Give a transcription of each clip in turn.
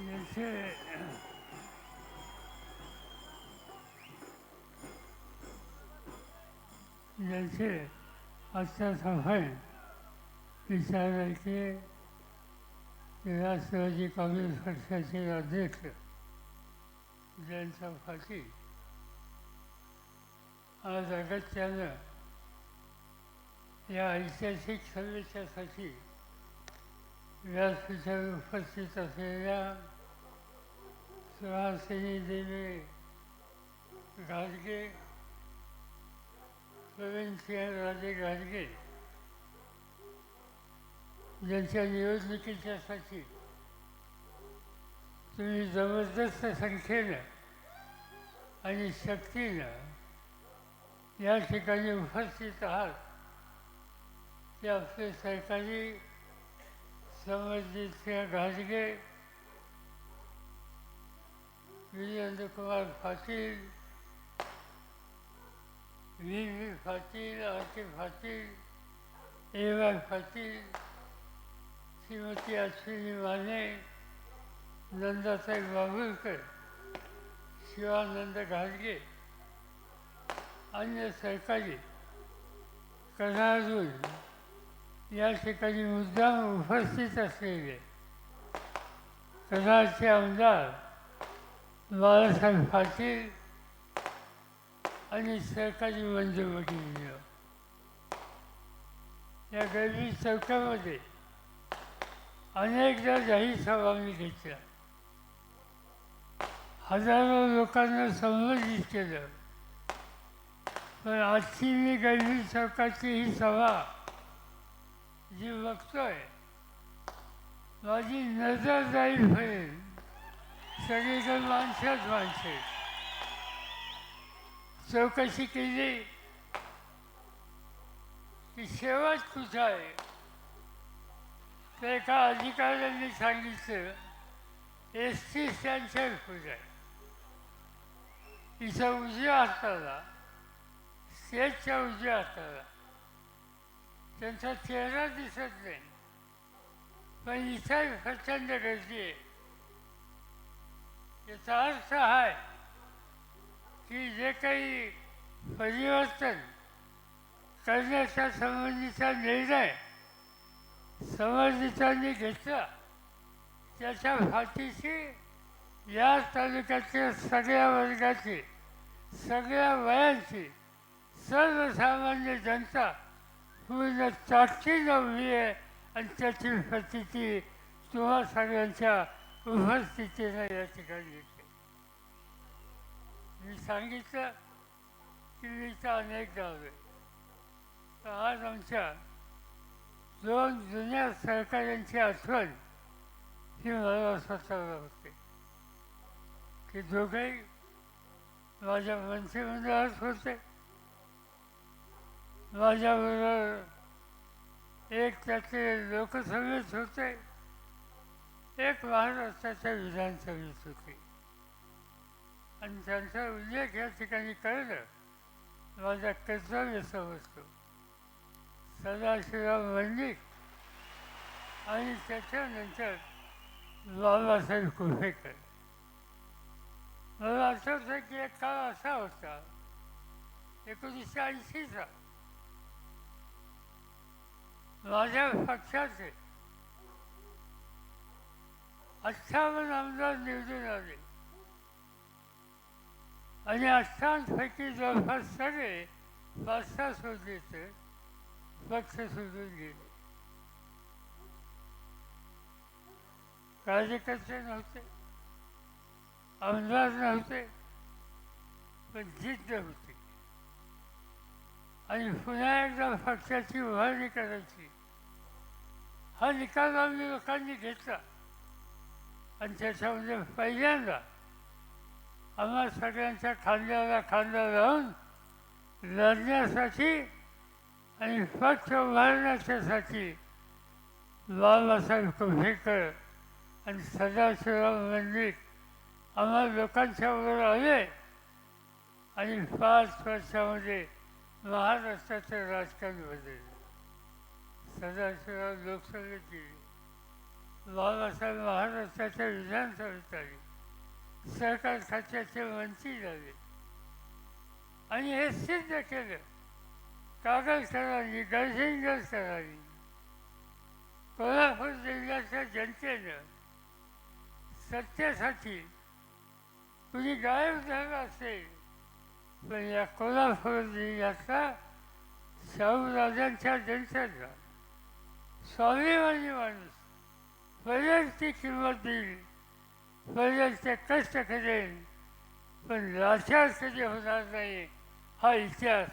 जैसे जैसे अच्छा समय विचार के राष्ट्रवादी काँग्रेस पक्षाचे अध्यक्ष जयंत पाटील. आज अगत्यानं या ऐतिहासिक सभेच्यासाठी व्यासपीठावर उपस्थित असलेल्या सुहासिनी देवी गाडगे प्रवीणसिंह राजे घाटगे ज्यांच्या निवडणुकीच्यासाठी तुम्ही जबरदस्त संख्येनं आणि शक्तीनं या ठिकाणी उपस्थित आहात ते आपले सरकारी समर्जित सिंह घाटगे Virendra Kumar Patil V V Patil R के पाटील ए वाय पाटील श्रीमती अश्विनी माने नंदाताई बाबुलकर शिवानंद घाटगे अन्य सरकारी कलाजून या ठिकाणी मुद्दाम उपस्थित असलेले कराडचे आमदार बाळासाहेब पाटील आणि सरकारी मंजुवडील या गर्दी चौकामध्ये अनेकदा जाहीर सभा मी घेतल्या. हजारो लोकांना संबोधित केलं. पण आजची मी गैरी चौकाची ही सभा जी बघतोय माझी नजर जाईल होईल. सगळीकडे माणसंच माणसे चौकशी केली की शेवट तुझा आहे. तर एका अधिकाऱ्यांनी सांगितलं एस टी स्टँडच्या पुजा आहे. तिचा उजव्या हाताला स्टेजच्या उजव्या हाताला. त्यांचा चेहरा दिसत नाही. पण इथं प्रचंड गर्दी आहे. याचा अर्थ आहे की जे काही परिवर्तन करण्याच्या संबंधीचा निर्णय समर्जितांनी घेतला त्याच्या फाटीशी या तालुक्यातील सगळ्या वर्गाची सगळ्या वयांची सर्वसामान्य जनता पूर्ण ताकदीनं उभी आहे आणि त्याची प्रतिती तुम्हा सगळ्यांच्या स्थितीनं या ठिकाणी येते. मी सांगितलं की मी अनेक गावे तर आज आमच्या दोन जुन्या सरकारांची आठवण ही मला स्वतःला होते. की दोघेही माझ्या मंत्रिमंडळात होते. माझ्याबरोबर एक त्याचे लोकसभेत होते. एक वाहन रस्त्याच्या विधानसभेत होते. आणि त्यांचा उल्लेख या ठिकाणी कळलं माझा कर्तव्य समजतो सदाशिवराव मंडिक आणि त्याच्यानंतर बाबासाहेब कुर्हेकर मला आठवतं की एक काळ असा होता एकोणीसशे ऐंशीचा. माझ्या पक्षाचे अठ्ठावन्न आमदार निवडून आले. आणि अठ्ठावन्नपैकी जवळपास सगळे पाच सहा पक्ष सोडून गेले. कार्यकर्ते नव्हते आमदार नव्हते पण जिद्द होती आणि पुन्हा एकदा पक्षाची उभारणी करायची. हा निकाल आम्ही लोकांनी घेतला. आणि त्याच्यामध्ये पहिल्यांदा आम्हा सगळ्यांच्या खांद्याला खांदा लावून लढण्यासाठी आणि पक्ष उभारण्याच्यासाठी बाबासाहेब कुंभेकर आणि सदाशिवराव मंदिर आम्हा लोकांच्या वर आले आणि पाच वर्षामध्ये महाराष्ट्राचं राजकारण बदललं. सदाशिवराव लोकसभेत गेले बाबासाहेब महाराष्ट्राच्या विधानसभेत आले सरकार खात्याचे मंत्री झाले. आणि हे सिद्ध केलं. कागल सरांनी गडसिंगर सरांनी कोल्हापूर जिल्ह्याच्या जनतेनं सत्तेसाठी कुणी गायब झालं असेल पण या कोल्हापूर जिल्ह्याचा शाहूराजांच्या जनतेचा स्वाभिमानी माणूस बरेचची किंमत देईल बरेचसे कष्ट करेल पण लाचार कधी होणार नाही हा इतिहास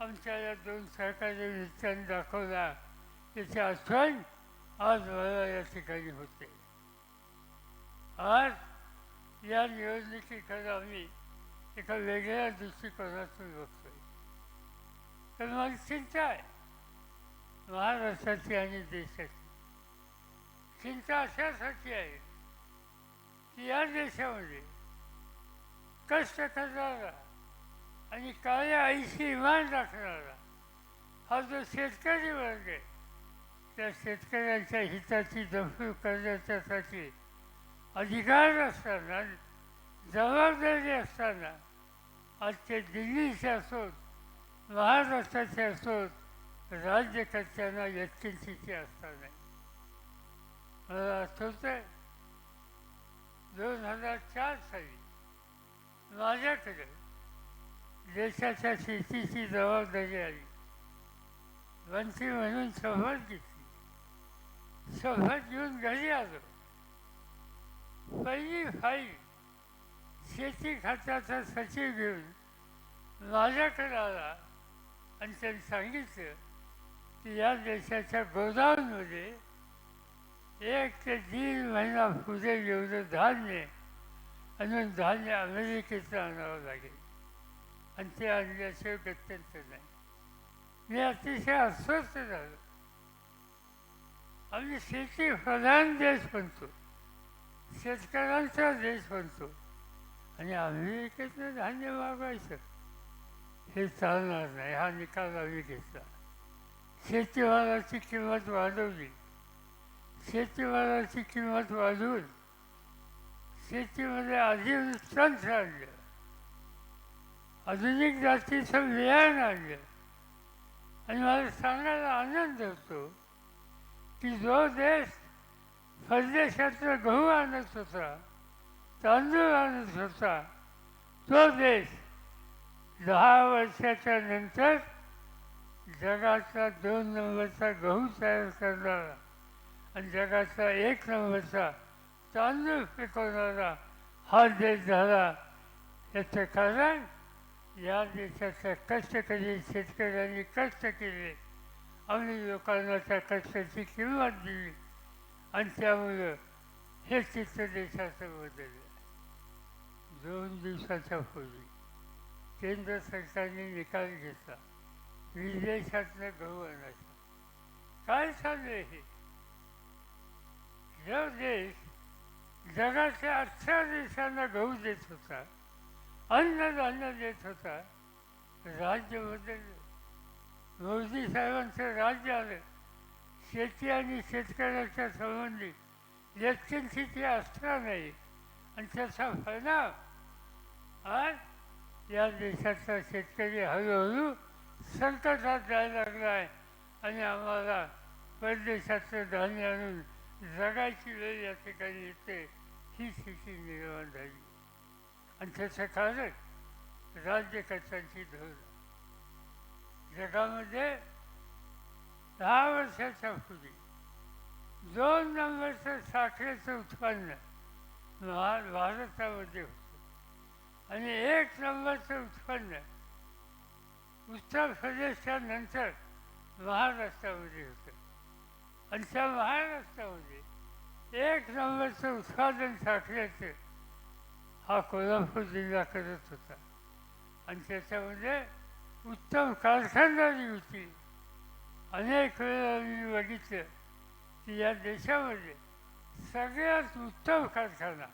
आमच्या या दोन सरकारी निश्चयाने दाखवला याची आठवण आज मला या ठिकाणी होते. आज या निवडणुकीकडे आम्ही एका वेगळ्या दृष्टिकोनातून बघतोय. तर माझी चिंता आहे. महाराष्ट्राची आणि देशाची. चिंता अशासाठी आहे की या देशामध्ये कष्ट करणारा आणि काळ्या आईशी इमान राखणारा हा जो शेतकरी वर्ग आहे त्या शेतकऱ्यांच्या हिताची दफूक करण्याच्यासाठी अधिकार असताना जबाबदारी असताना आज ते दिल्लीचे असोत महाराष्ट्राचे असोत राज्यकर्त्यांना व्यक्तींची असताना. मला आठवतं आहे दोन हजार चार साली माझ्याकडे देशाच्या शेतीची जबाबदारी आली. मंत्री म्हणून शपथ घेतली. शपथ घेऊन घरी आलो. पहिली फाईल शेती खात्याचा सचिव घेऊन माझ्याकडे आला आणि त्यांनी सांगितलं की या देशाच्या गोदाममध्ये एक ते तीन महिना पुढे एवढं धान्य अजून धान्य अमेरिकेचं आणावं लागेल. आणि ते आणल्याशिवाय गत्यंत नाही. मी अतिशय अस्वस्थ झालो. आम्ही शेती प्रधान देश म्हणतो शेतकऱ्यांचा देश म्हणतो आणि अमेरिकेतनं धान्य मागवायचं हे चालणार नाही. हा निकाल आम्ही घेतला. शेतीमालाची किंमत वाढवली. शेतीमालाची किंमत वाढवून शेतीमध्ये आधी तंत्र आणलं आधुनिक जातीचं बियाण आणलं आणि मला सांगायला आनंद होतो की जो देश परदेशातला गहू आणत होता तांदूळ आणत होता तो देश दहा वर्षाच्या नंतर जगाचा दोन नंबरचा गहू तयार करणारा. आणि जगाचा एक नंबरचा तांदूळ पिकवणारा हा देश झाला. याचं कारण या देशाच्या कष्टकरी शेतकऱ्यांनी कष्ट केले. आम्ही लोकांना त्या कष्टाची किंमत दिली. आणि त्यामुळं हे चित्र देशाचं बदललं. दोन दिवसाच्या पूर्वी केंद्र सरकारने निकाल घेतला. विदेशातनं गहू आणायचं काय चाललं हे? जो देश जगाच्या अठरा देशांना गहू देत होता अन्नधान्य देत होता राज्य बदललं मोदी साहेबांचं राज्य आलं. शेती आणि शेतकऱ्याच्या संबंधी व्यक्तींची ती आस्था नाही आणि त्याचा फायदा आज या देशाचा शेतकरी हळूहळू संकटात जायला लागला आहे. आणि आम्हाला परदेशाचं धान्य आणून जगायची वेळ या ठिकाणी येते ही स्थिती निर्माण झाली. आणि त्याचं कारण राज्यकर्त्यांची धोरण? जगामध्ये दहा वर्षाच्या पूर्वी दोन नंबरचं साखरेचं उत्पन्न भा भारतामध्ये होतं. आणि एक नंबरचं उत्पन्न उत्तर प्रदेशच्या नंतर महाराष्ट्रामध्ये होतं. आणि त्या महाराष्ट्रामध्ये एक नंबरचं उत्पादन साठल्याचं हा कोल्हापूर जिल्हा करत होता. आणि त्याच्यामध्ये उत्तम कारखानदारी होती. अनेक वेळा मी बघितलं की या देशामध्ये सगळ्यात उत्तम कारखाना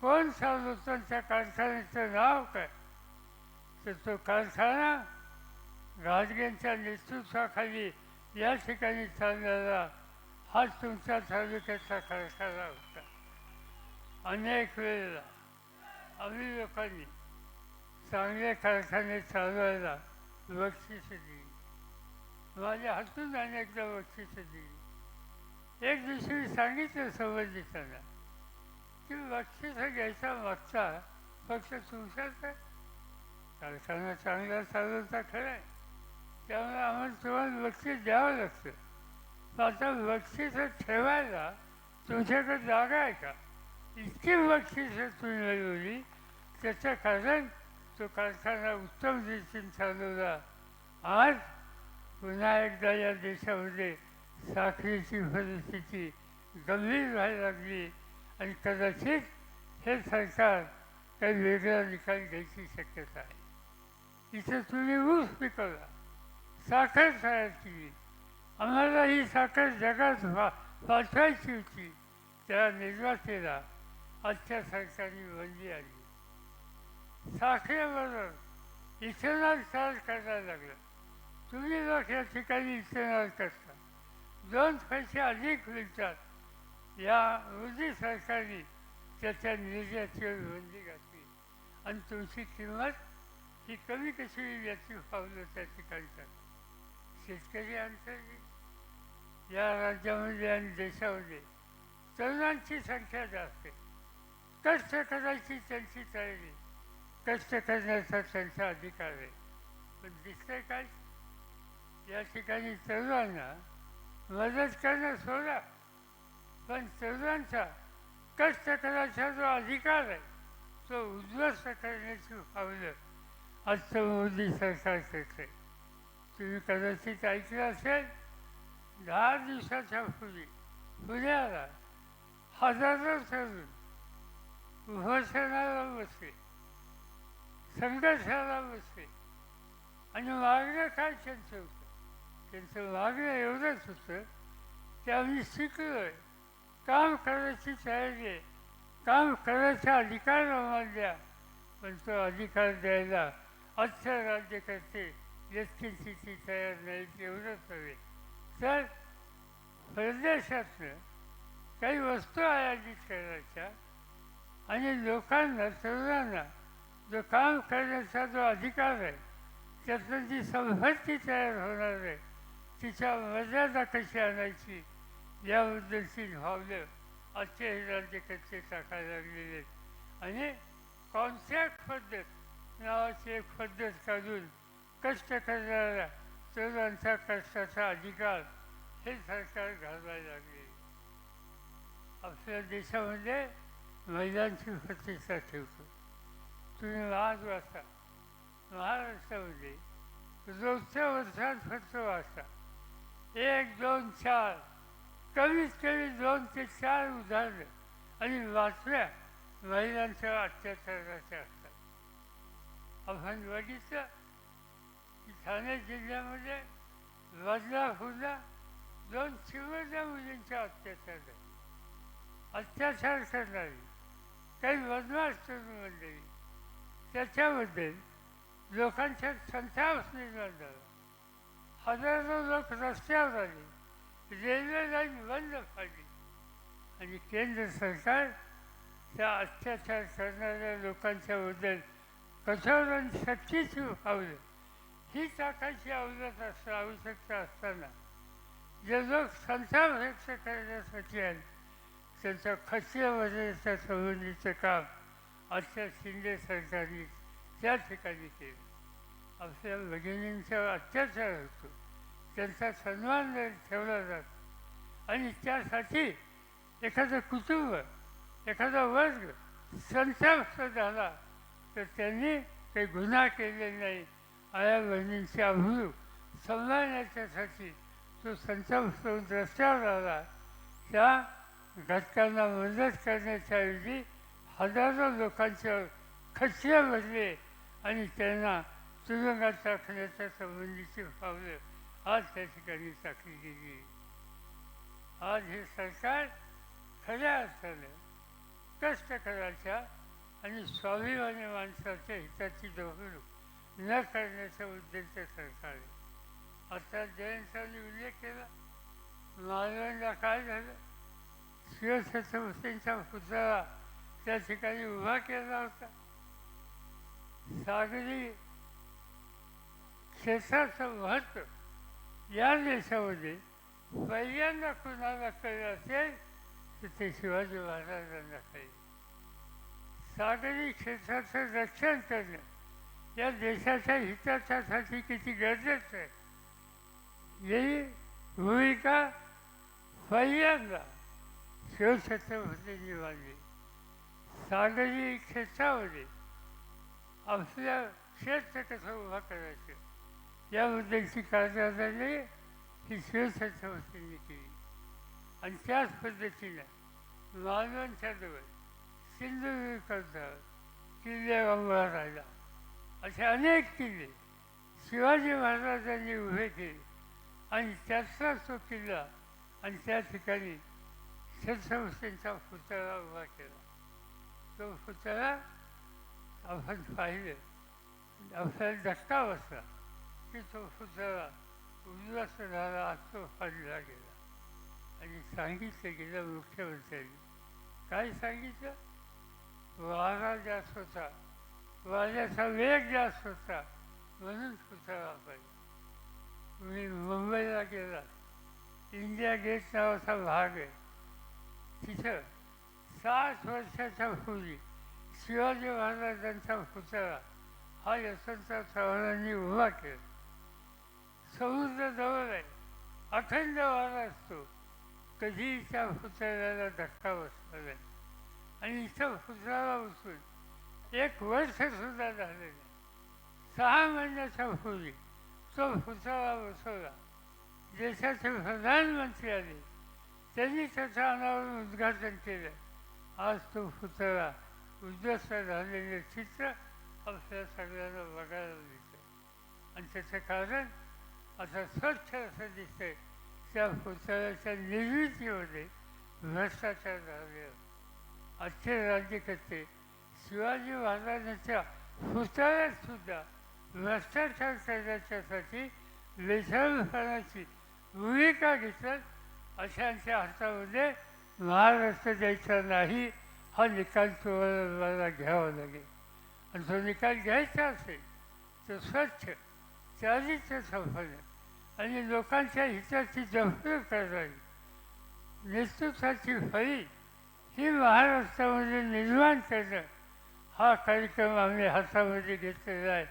कोण चालवतो त्या कारखान्याचं नाव काय? तर तो कारखाना राजगेंच्या नेतृत्वाखाली या ठिकाणी चाललेला हा तुमच्या तालुक्याचा कारखाना होता. अनेक वेळेला आम्ही लोकांनी चांगले कारखाने चालवायला बक्षीस दिली. माझ्या हातून अनेकदा बक्षीस दिली. एक दिवशी सांगितलं संबंधितांना की बक्षीस घ्यायचा मागचा फक्त तुमचाच आहे. कारखाना चांगला चालवता खरं आहे. त्यामुळे आम्हाला तुम्हाला बक्षीस द्यावं लागतं. आता बक्षीस ठेवायला तुमच्याकडे जागा आहे का? इतकी बक्षीस तुम्ही मिळवली त्याचं कारण तो कारखाना उत्तम रीतीने चालवला. आज पुन्हा एकदा या देशामध्ये साखरेची परिस्थिती गंभीर व्हायला लागली आणि कदाचित हे सरकार काही वेगळा निकाल घ्यायची शक्यता आहे. इथं तुम्ही ऊस पिकवला. साखर तयार केली आम्हाला ही साखर जगात वा पाठवायची होती. त्या निर्वातेला आजच्या सरकारने बंदी आली. साखरेबरोबर इथेनॉल तयार करायला लागलं. तुम्ही लोक या ठिकाणी इथेनॉल करता. दोन पैसे अधिक मिळतात. या मोदी सरकारने त्याच्या निर्यातीवर बंदी घातली. आणि तुमची किंमत ही कमी कशी याची पावलं त्या ठिकाणी शेतकरी अंतर्गत या राज्यामध्ये आणि देशामध्ये. तरुणांची संख्या जास्त आहे. कष्ट करायची त्यांची तयारी. कष्ट करण्याचा त्यांचा अधिकार आहे. पण दिसतंय काय? या ठिकाणी तरुणांना मदत करणं सोडा. पण तरुणांचा कष्ट करायचा जो अधिकार आहे तो उद्ध्वस्त करण्याची फावलं आजचं मोदी सरकार करते तुम्ही कदाचित ऐकलं असेल दहा दिवसाच्या पूर्वी पुण्याला हजारो तरुण उपोषणाला बसले संघर्षाला बसले आणि मागणं काय त्यांचं होतं? त्यांचं मागणं एवढंच होतं की आम्ही शिकलो आहे काम करायची तयारी आहे. काम करायचा अधिकार आम्हाला द्या. पण तो अधिकार द्यायला आजच्या राज्यकर्ते व्यक्तींची तयार नाही एवढंच हवे तर परदेशातनं काही वस्तू आयातीत करायच्या आणि लोकांना तरुणांना जो काम करण्याचा जो अधिकार आहे त्यातनं जी संपत्ती तयार होणार आहे तिच्या मर्यादा कशी आणायची याबद्दलची भावलं आजचे हे राज्यकर्ते टाकायला लागलेले आहेत. आणि कॉन्ट्रॅक्ट पद्धत नावाची एक पद्धत काढून कष्ट करणाऱ्या तरुणांचा कष्टाचा अधिकार हे सरकार घालवायला लागले. आपल्या देशामध्ये महिलांची प्रतिष्ठा ठेवतो. तुम्ही आज वाचा. महाराष्ट्रामध्ये रोजच्या वर्षात फक्त वाचा. एक दोन चार कमीत कमी दोन ते चार उदाहरणं आणि बातम्या महिलांच्या अत्याचाराच्या असतात. आपण बघितलं ठाणे जिल्ह्यामध्ये बदलापूरला दोन शिवजा मुलींच्या अत्याचार झाले अत्याचार करणारी काही बदमाश मंडळी त्याच्याबद्दल लोकांच्या संताप निर्माण झाला हजारो लोक रस्त्यावर आले. रेल्वे लाईन बंद पाडली. आणि केंद्र सरकार त्या अत्याचार करणाऱ्या लोकांच्याबद्दल कठोर आणि सक्तीच पावलं ही टाकायची अवगत असणं आवश्यकता असताना जे लोक संताप व्यक्त करण्यासाठी आहेत त्यांच्या खचल्यामध्ये संबंधीचं काम आजच्या शिंदे सरकारने त्या ठिकाणी केलं. आपल्या भगिनींचा अत्याचार होतो. त्यांचा सन्मान ठेवला जातो आणि त्यासाठी एखादं कुटुंब एखादा वर्ग संताप झाला तर त्यांनी काही गुन्हा केले नाही. आया बहिणींची अभूळ सांभाळण्याच्यासाठी तो संताप रस्त्यावर आला त्या घटकांना मदत करण्याच्या ऐवजी हजारो लोकांच्या खचल्या भरले आणि त्यांना तुरुंगात टाकण्याच्या संबंधीची पावलं आज त्या ठिकाणी टाकली गेली. आज हे सरकार खऱ्या अर्थानं कष्टकराच्या आणि स्वाभिमानी माणसाच्या हिताची दोहरूक न करण्याच्या उद्देश सरकारने आता जयंत उल्लेख केला महाराजांना काय झालं? शिवछत्रपतींचा पुतळा त्या ठिकाणी उभा केला होता. सागरी क्षेत्राचं महत्त्व या देशामध्ये पहिल्यांदा कुणाला कळलं असेल तर ते शिवाजी महाराजांना कळले. सागरी क्षेत्राचं रक्षण करणं या देशाच्या हिताच्यासाठी किती गरजेचं आहे? ही भूमिका पहिल्यांदा शिवछत्रपतींनी मांडली सागरी क्षेत्रामध्ये आपल्या क्षेत्र कसं उभा करायचं याबद्दलची कार्यवाही ही शिवछत्रपतींनी केली आणि त्याच पद्धतीनं मालवणच्या जवळ सिंधुदुर्गाचा किल्ले राहिला. असे अनेक किल्ले. शिवाजी महाराजांनी उभे केले. आणि त्याचा तो किल्ला आणि त्या ठिकाणी छत्रपतींचा पुतळा उभा केला. तो पुतळा आपण पाहिलं. आपल्याला धक्का बसला की तो पुतळा उद्ध्वस्त झाला असतो तो फाडला गेला. आणि सांगितलं गेलं मुख्यमंत्र्यांनी. काय सांगितलं? महाराजा स्वतः होता वेग जास्त होता म्हणून पुतळा पाहिजे मी मुंबईला गेला. इंडिया गेट नावाचा भाग आहे. तिथं साठ वर्षाच्या पूर्वी शिवाजी महाराजांचा पुतळा हा यशवंतराव चव्हाणांनी उभा केला. समुद्र जवळ आहे. अखंड वारा असतो. कधीही त्या पुतळ्याला धक्का बसला नाही. आणि इथं पुतळा बसून एक वर्षसुद्धा झालं नाही. सहा महिन्याच्या पूर्वी तो फुसावा बसवला. देशाचे प्रधानमंत्री आले. त्यांनी त्याच्या अनावर उद्घाटन केलं. आज तो फुतळा उद्ध्वस्त झालेले चित्र आपल्या सगळ्यांना बघायला मिळतं. आणि त्याचं कारण आता स्वच्छ असं दिसतंय. त्या पुतळ्याच्या निर्मितीमध्ये भ्रष्टाचार झाले आजचे राज्यकर्ते शिवाजी महाराजांच्या पुतळ्यातसुद्धा भ्रष्टाचार करण्याच्यासाठी बेसरपणाची भूमिका घेतात अशांच्या हातामध्ये महाराष्ट्र द्यायचा नाही हा निकाल तुम्हाला घ्यावा लागेल. आणि तो निकाल घ्यायचा असेल तर स्वच्छ चारित्र संपन्न आणि लोकांच्या हिताची जपणूक करणारी नेतृत्वाची फळी ही महाराष्ट्रामध्ये निर्माण करणं हा कार्यक्रम आम्ही हातामध्ये घेतलेला आहे.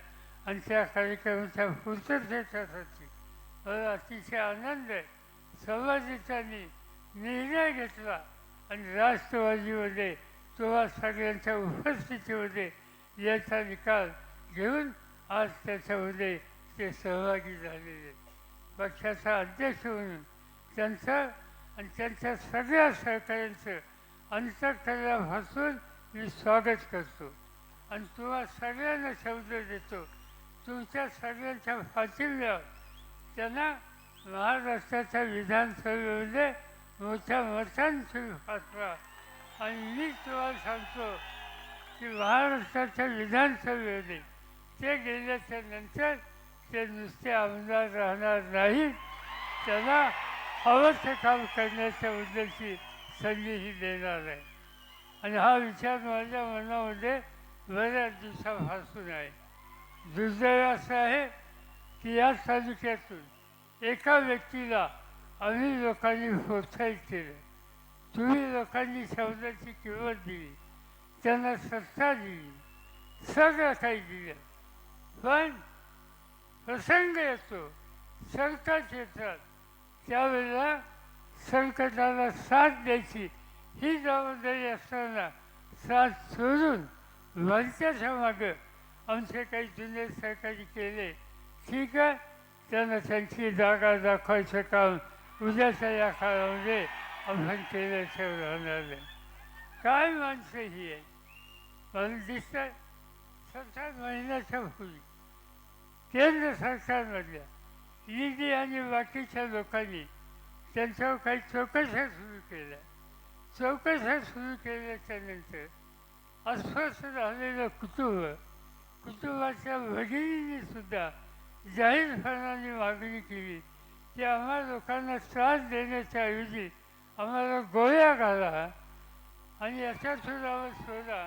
आणि त्या कार्यक्रमाच्या पूर्ततेसाठी मला अतिशय आनंद आहे. समाजाच्यानी निर्णय घेतला आणि राष्ट्रवादीमध्ये तुम्हा सगळ्यांच्या उपस्थितीमध्ये याचा निकाल घेऊन आज त्याच्यामध्ये ते सहभागी झालेले पक्षाचा अध्यक्ष म्हणून त्यांचं आणि त्यांच्या सगळ्या सहकाऱ्यांचं अंतकरणापासून मी स्वागत करतो. आणि तुम्हा सगळ्यांना शब्द देतो. तुमच्या सगळ्यांच्या पाठिंब्यावर. त्यांना महाराष्ट्राच्या विधानसभेमध्ये मोठ्या मतांची पाठवा. आणि मी तुम्हाला सांगतो की महाराष्ट्राच्या विधानसभेमध्ये ते गेल्याच्यानंतर ते नुसते आमदार राहणार नाहीत. त्यांना हवं ते काम करण्याच्या उद्देशी संधीही देणार आहे. आणि हा विचार माझ्या मनामध्ये बऱ्याच दिवसापासून आहे. दुर्दैव असं आहे की या तालुक्यातून एका व्यक्तीला आम्ही लोकांनी प्रोत्साहित केलं. तुम्ही लोकांनी शब्दाची किंमत दिली. त्यांना सत्ता दिली. सगळं काही दिलं. पण प्रसंग येतो. संकट येतात. त्यावेळेला संकटाला साथ द्यायची ही जबाबदारी असताना साथ सोडून वरच्याच्या मागं आमचे काही जुने सहकारी केले ठीक आहे? त्यांना त्यांची जागा दाखवायचं काम उद्याच्या या काळामध्ये आपण केल्याशिवाय राहणार नाही काय माणसं ही आहे? मला दिसतं सरकार महिन्याच्या पूर्वी केंद्र सरकारमधल्या ईडी आणि बाकीच्या लोकांनी त्यांच्यावर काही चौकशा सुरू केल्या. चौकशा सुरू केल्याच्यानंतर अस्वस्थ झालेलं कुटुंब कुटुंबाच्या भगिनींनी सुद्धा जाहीरपणाने मागणी केली की आम्हा लोकांना त्रास देण्याच्या ऐवजी आम्हाला गोळ्या घाला आणि याच्या सुद्धावर शोधा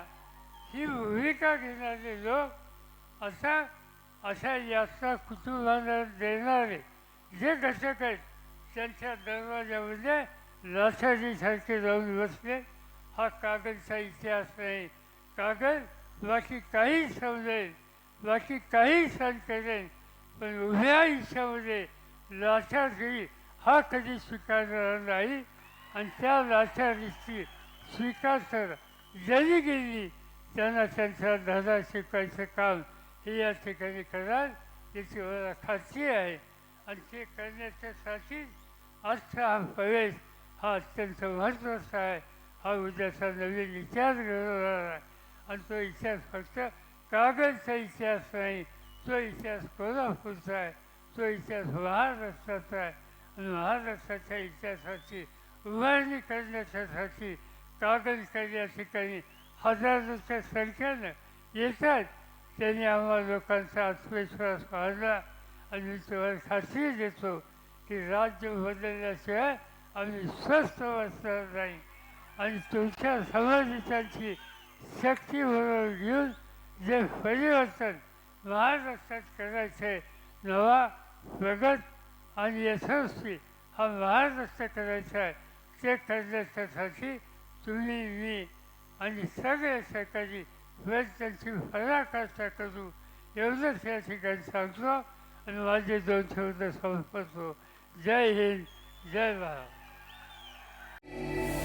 ही भूमिका घेणारे लोक असा अशा यात्रा कुटुंबाला देणारे जे घटक आहेत त्यांच्या दरवाजामध्ये लाथारीसारखे जाऊन बसले हा कागदचा इतिहास नाही कागद बाकी काही समजेल बाकी काही सण करेल पण उभ्या आयुष्यामध्ये लाचारी हा कधी स्वीकारणार नाही आणि त्या लाचारीची स्वीकार तर ज्यांनी गेली त्यांना त्यांचा धडा शिकवायचं काम हे या ठिकाणी कराल याची मला खात्री आहे आणि ते करण्याच्यासाठी अर्थ हा प्रवेश हा अत्यंत महत्त्वाचा आहे. हा उद्याचा नवीन इतिहास घडवणार आहे आणि तो इतिहास फक्त कागदचा इतिहास नाही तो इतिहास कोल्हापूरचा आहे. तो इतिहास महाराष्ट्राचा आहे. आणि महाराष्ट्राच्या इतिहासाची उभारणी करण्याच्यासाठी कागदकर या ठिकाणी हजारोच्या संख्येनं येतात. त्यांनी आम्हा लोकांचा आत्मविश्वास वाढला. आणि तुम्हाला खात्री देतो की राज्य बदलल्याशिवाय आम्ही स्वस्थ बसणार नाही. आणि तुमच्या समाजाची शक्ती बरोबर घेऊन जे परिवर्तन महाराष्ट्रात करायचे नवा प्रगत आणि यशस्वी हा महाराष्ट्र करायचा आहे ते करण्याच्यासाठी तुम्ही मी आणि सगळे सरकारी प्रयत्नांची पराकाष्ठा करू. एवढंच या ठिकाणी सांगतो आणि माझे दोन शब्द संपतो जय हिंद जय महाराज you